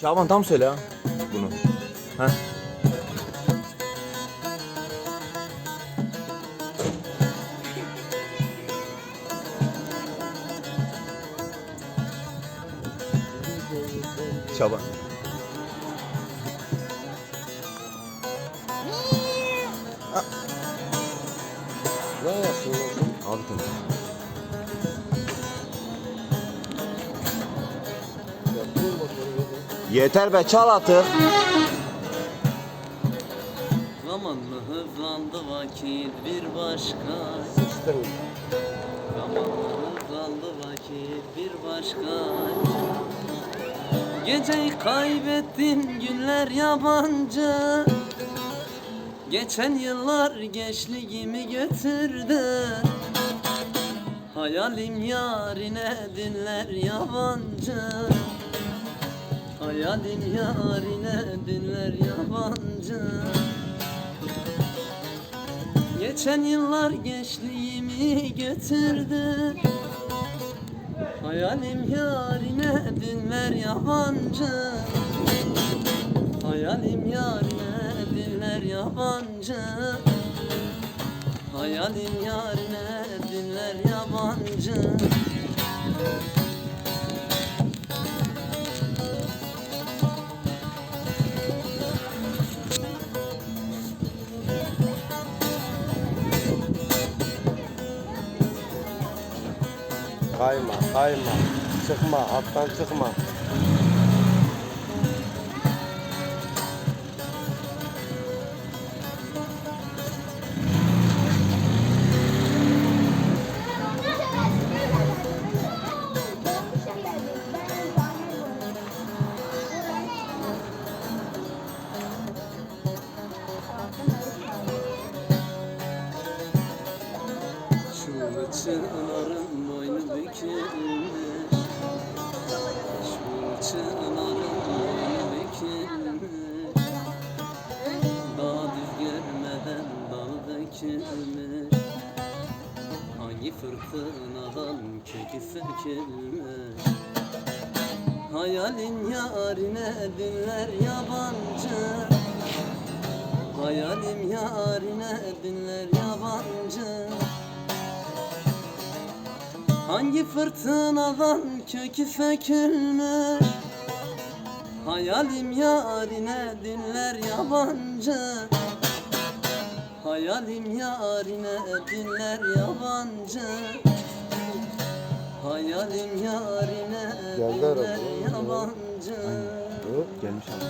Şaban tam söyle ha bunu. Ha? Şaban. Ne yapıyorsun? Abi tamam. Yeter be çal artık. Zamanla hızlandı vakit bir başka. Zamanla hızlandı vakit bir başka. Geceyi kaybettin günler yabancı. Geçen yıllar gençliğimi götürdü. Hayalim yarine dinler yabancı Hayalim yarine dinler yabancı. Geçen yıllar gençliğimi götürdü Hayalim yarine dinler yabancı. Hayalim yarine dinler yabancı. Hayalim yarine dinler yabancı Kayma, kayma. Çıkma, attan çıkma. Şu çınarın bükülmüş boynu bükülmüş Dağ düz görmeden dal dökülmüş Hangi fırtınadan kökü sökülmüş Hayalin yarine dinler yabancı Hayalim yarine dinler yabancı Hangi fırtınadan kökü sökülmüş Hayalim yarine dinler yabancı Hayalim yarine dinler yabancı Hayalim yarine Geldi dinler araba. yabancı? Gelmiş abi.